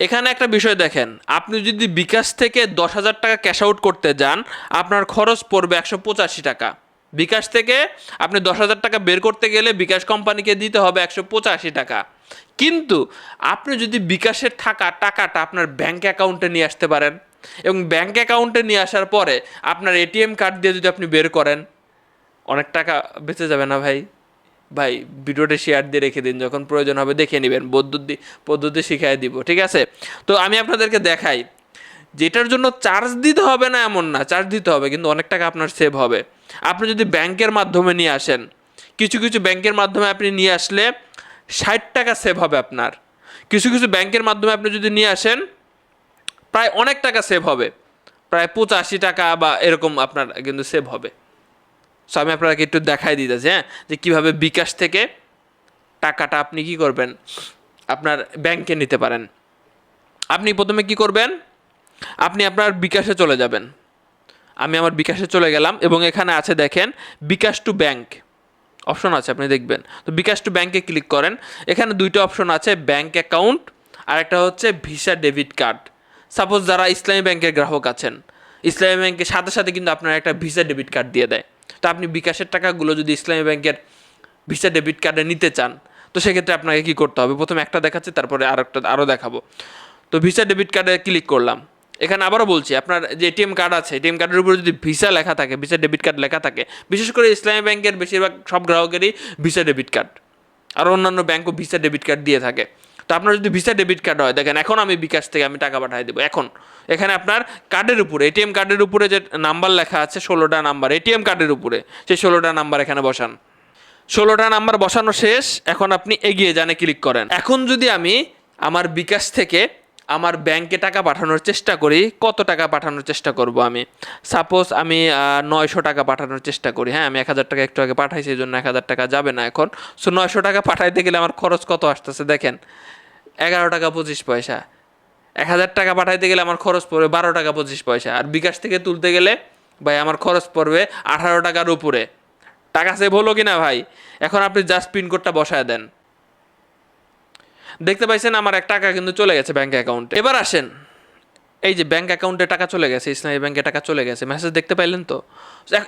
এখানে একটা বিষয় দেখেন, আপনি যদি বিকাশ থেকে দশ হাজার টাকা ক্যাশ আউট করতে যান, আপনার খরচ পড়বে একশো পঁচাশি টাকা। বিকাশ থেকে আপনি দশ হাজার টাকা বের করতে গেলে বিকাশ কোম্পানিকে দিতে হবে একশো পঁচাশি টাকা। কিন্তু আপনি যদি বিকাশের থাকা টাকাটা আপনার ব্যাংক অ্যাকাউন্টে নিয়ে আসতে পারেন এবং ব্যাংক অ্যাকাউন্টে নিয়ে আসার পরে আপনার এটিএম কার্ড দিয়ে যদি আপনি বের করেন, অনেক টাকা বেঁচে যাবে না ভাই? ভাই, ভিডিওটা শেয়ার দিয়ে রেখে দিন, যখন প্রয়োজন হবে দেখে নেবেন, পদ্ধতি পদ্ধতি শিখাই দিব, ঠিক আছে? তো আমি আপনাদেরকে দেখাই, যেটার জন্য চার্জ দিতে হবে না এমন না চার্জ দিতে হবে, কিন্তু অনেক টাকা আপনার সেভ হবে। আপনি যদি ব্যাংকের মাধ্যমে নিয়ে আসেন, কিছু কিছু ব্যাংকের মাধ্যমে আপনি নিয়ে আসলে ষাট টাকা সেভ হবে আপনার। কিছু কিছু ব্যাংকের মাধ্যমে আপনি যদি নিয়ে আসেন, প্রায় অনেক টাকা সেভ হবে। প্রায় পঁচাশি টাকা বা এরকম আপনার কিন্তু সেভ হবে। সো আমি আপনাকে একটু দেখাই দিতেছি হ্যাঁ? যে কীভাবে বিকাশ থেকে টাকাটা আপনি কি করবেন? আপনার ব্যাংকে নিতে পারেন। আপনি প্রথমে কি করবেন? আপনি আপনার বিকাশে চলে যাবেন। আমি আমার বিকাশে চলে গেলাম এবং এখানে আছে, দেখেন, বিকাশ টু ব্যাংক। অপশন আছে, আপনি দেখবেন। তো বিকাশ টু ব্যাংকে ক্লিক করেন। এখানে দুইটা অপশন আছে, ব্যাংক অ্যাকাউন্ট আর একটা হচ্ছে ভিসা ডেবিট কার্ড। সাপোজ যারা ইসলামী ব্যাংকের গ্রাহক আছেন, ইসলামী ব্যাংকের সাথে সাথে কিন্তু আপনার একটা ভিসা ডেবিট কার্ড দিয়ে দেয়। তো আপনি বিকাশের টাকাগুলো যদি ইসলামী ব্যাংকের ভিসা ডেবিট কার্ডে নিতে চান, তো সেক্ষেত্রে আপনাকে কী করতে হবে? প্রথমে একটা দেখাচ্ছে, তারপরে আর একটা আরও দেখাবো। তো ভিসা ডেবিট কার্ডে ক্লিক করলাম। এখানে আবারও বলছি, আপনার যে এটিএম কার্ড আছে, এটিএম কার্ডের উপরে যদি ভিসা লেখা থাকে, ভিসা ডেবিট কার্ড লেখা থাকে, বিশেষ করে ইসলামী ব্যাংকের বেশিরভাগ সব গ্রাহকেরই ভিসা ডেবিট কার্ড। আর অন্যান্য ব্যাংকও ভিসা ডেবিট কার্ড দিয়ে থাকে। তো আপনার যদি ভিসা ডেবিট কার্ড হয়, দেখেন, এখন আমি বিকাশ থেকে আমি টাকা পাঠিয়ে দেবো। এখন, এখানে আপনার কার্ডের উপরে এটিএম কার্ডের উপরে যে নাম্বার লেখা আছে, ষোলোটা নাম্বার এটিএম কার্ডের উপরে, সেই ষোলোটা নাম্বার এখানে বসান। ষোলোটা নাম্বার বসানো শেষ, এখন আপনি এগিয়ে জানে ক্লিক করেন। এখন যদি আমি আমার বিকাশ থেকে আমার ব্যাংকে টাকা পাঠানোর চেষ্টা করি, কত টাকা পাঠানোর চেষ্টা করব আমি? সাপোজ আমি নয়শো টাকা পাঠানোর চেষ্টা করি হ্যাঁ আমি এক হাজার টাকা একটু আগে পাঠাইছি, এই জন্য এক হাজার টাকা যাবে না এখন। সো নয়শো টাকা পাঠাইতে গেলে আমার খরচ কত আসতেছে, দেখেন। এগারো টাকা পঁচিশ পয়সা। এক হাজার টাকা পাঠাইতে গেলে আমার খরচ পড়বে বারো টাকা পঁচিশ পয়সা। আর বিকাশ থেকে তুলতে গেলে ভাই আমার খরচ পড়বে আঠারো টাকার উপরে। টাকা সেভ হলো কি না ভাই? এখন আপনি জাস্ট পিনকোডটা বসায় দেন। দেখতে পাইছেন আমার এক টাকা কিন্তু চলে গেছে ব্যাঙ্ক অ্যাকাউন্টে এবার আসেন। এই যে ব্যাংক অ্যাকাউন্টে টাকা চলে গেছে, ইসলামী ব্যাংকে টাকা চলে গেছে মেসেজ দেখতে পাইলেন তো?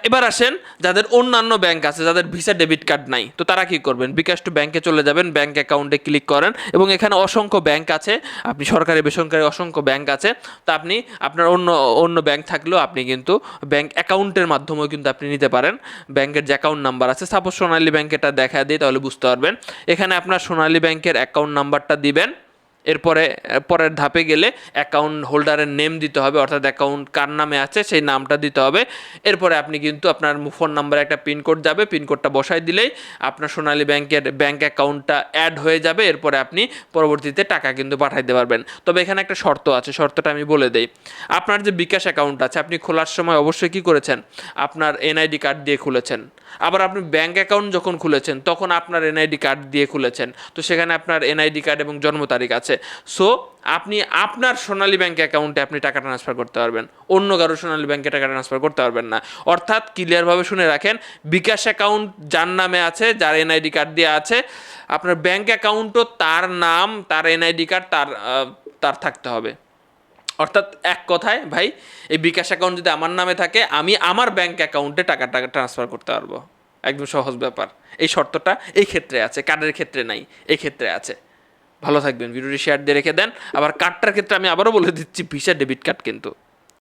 এবার আসেন, যাদের অন্যান্য ব্যাংক আছে, যাদের ভিসা ডেবিট কার্ড নাই, তো তারা কি করবেন? বিকাশ টু ব্যাংকে চলে যাবেন ব্যাংক অ্যাকাউন্টে ক্লিক করেন এবং এখানে অসংখ্য ব্যাংক আছে, আপনি সরকারি, বেসরকারি অসংখ্য ব্যাংক আছে, তো আপনি, আপনার অন্য অন্য ব্যাংক থাকলেও আপনি কিন্তু ব্যাংক অ্যাকাউন্টের মাধ্যমেও কিন্তু আপনি নিতে পারেন। ব্যাংকের যে অ্যাকাউন্ট নাম্বার আছে সাপোজ সোনালী ব্যাংকেটা দেখা দিই, তাহলে বুঝতে পারবেন। এখানে আপনার সোনালী ব্যাংকের অ্যাকাউন্ট নাম্বারটা দিবেন। এরপরে, পরের ধাপে গেলে অ্যাকাউন্ট হোল্ডারের নেম দিতে হবে, অর্থাৎ অ্যাকাউন্ট কার নামে আছে সেই নামটা দিতে হবে। এরপরে আপনি কিন্তু আপনার ফোন নাম্বারে একটা পিনকোড যাবে পিনকোডটা বসাই দিলেই আপনার সোনালী ব্যাংকের ব্যাংক অ্যাকাউন্টটা অ্যাড হয়ে যাবে, এরপরে আপনি পরবর্তীতে টাকা কিন্তু পাঠাইতে পারবেন। তবে এখানে একটা শর্ত আছে, শর্তটা আমি বলে দেই। আপনার যে বিকাশ অ্যাকাউন্ট আছে, আপনি খোলার সময় অবশ্যই কী করেছেন? আপনার এনআইডি কার্ড দিয়ে খুলেছেন। আবার আপনি ব্যাংক অ্যাকাউন্ট যখন খুলেছেন, তখন আপনার এনআইডি কার্ড দিয়ে খুলেছেন। তো সেখানে আপনার এনআইডি কার্ড এবং জন্ম তারিখ আছে। সো আপনি আপনার সোনালী ব্যাংক অ্যাকাউন্টে আপনি টাকা ট্রান্সফার করতে পারবেন। অন্য কারও সোনালী ব্যাংকে টাকা ট্রান্সফার করতে পারবেন না। অর্থাৎ ক্লিয়ারভাবে শুনে রাখেন, বিকাশ অ্যাকাউন্ট যার নামে আছে, যার এনআইডি কার্ড দিয়ে আছে, আপনার ব্যাংক অ্যাকাউন্টও তার নাম, তার এনআইডি কার্ড তার তার থাকতে হবে। অর্থাৎ এক কথায়, ভাই, এই বিকাশ অ্যাকাউন্ট যদি আমার নামে থাকে, আমি আমার ব্যাংক অ্যাকাউন্টে টাকা টাকা ট্রান্সফার করতে পারব। একদম সহজ ব্যাপার। এই শর্তটা এই ক্ষেত্রে আছে, কার্ডের ক্ষেত্রে নাই, এই ক্ষেত্রে আছে। ভালো থাকবেন, ভিডিওটি শেয়ার দিয়ে রেখে দেন। আবার কার্ডটার ক্ষেত্রে আমি আবারও বলে দিচ্ছি ভিসা ডেবিট কার্ড কিন্তু।